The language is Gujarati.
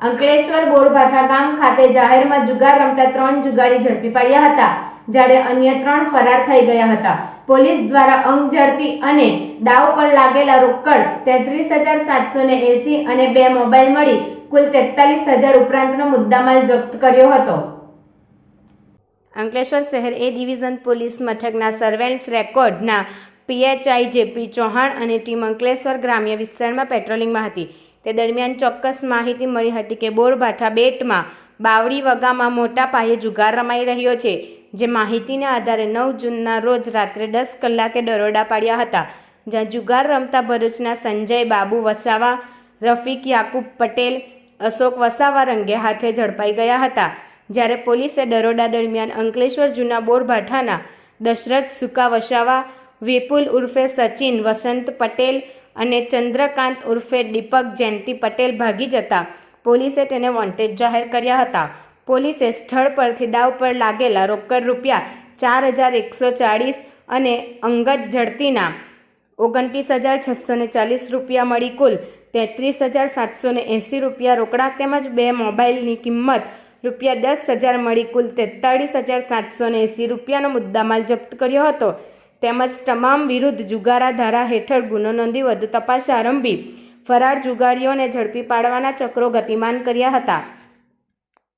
અંકલેશ્વર બોરભાઠા ગામ ખાતે જાહેરમાં જુગાર રમતા ત્રણ જુગારી ઝડપી પાડ્યા હતા, જ્યારે અન્ય ત્રણ ફરાર થઈ ગયા હતા. પોલીસ દ્વારા અંગ ઝડપી અને દાવ પર લાગેલા રોકડ તેત્રીસ હજાર સાતસો ને એસી અને બે મોબાઈલ મળી કુલ તેતાલીસ હજાર ઉપરાંતનો મુદ્દામાલ જપ્ત કર્યો હતો. અંકલેશ્વર શહેર એ ડિવિઝન પોલીસ મથકના સર્વેલન્સ રેકોર્ડના પીએચઆઈ જેપી ચૌહાણ અને ટીમ અંકલેશ્વર ગ્રામ્ય વિસ્તારમાં પેટ્રોલિંગમાં હતી. તે દરમિયાન ચોક્કસ માહિતી મળી હતી કે બોરભાઠા બેટમાં બાવડી વગામાં મોટા પાયે જુગાર રમાઈ રહ્યો છે, જે માહિતીના આધારે નવ જૂનના રોજ રાત્રે દસ કલાકે દરોડા પાડ્યા હતા, જ્યાં જુગાર રમતા ભરૂચના સંજય બાબુ વસાવા, રફીક યાકુબ પટેલ, અશોક વસાવા રંગે હાથે ઝડપાઈ ગયા હતા. જ્યારે પોલીસે દરોડા દરમિયાન અંકલેશ્વર જૂના બોરભાઠાના દશરથ સુકા વસાવા, વિપુલ ઉર્ફે સચિન, વસંત પટેલ અને ચંદ્રકાંત ઉર્ફે દીપક જયંતિ પટેલ ભાગી જતા પોલીસે તેને વોન્ટેડ જાહેર કર્યા હતા. પોલીસે સ્થળ પરથી દાવ પર લાગેલા રોકડ રૂપિયા ચાર હજાર એકસો ચાળીસ અને અંગત ઝડતીના ઓગણત્રીસ હજાર છસો ને ચાલીસ રૂપિયા મળી કુલ તેત્રીસ હજાર સાતસો ને એંસી રૂપિયા રોકડા તેમજ બે મોબાઈલની કિંમત રૂપિયા દસ હજાર મળી કુલ તેતાળીસ હજાર સાતસો ને એંસી રૂપિયાનો મુદ્દામાલ જપ્ત કર્યો હતો. તેમજ તમામ વિરુદ્ધ જુગારા ધારા હેઠળ ગુનો નોંધી વધુ તપાસ આરંભી ફરાર જુગારીઓને ઝડપી પાડવાના ચક્રો ગતિમાન કર્યા હતા.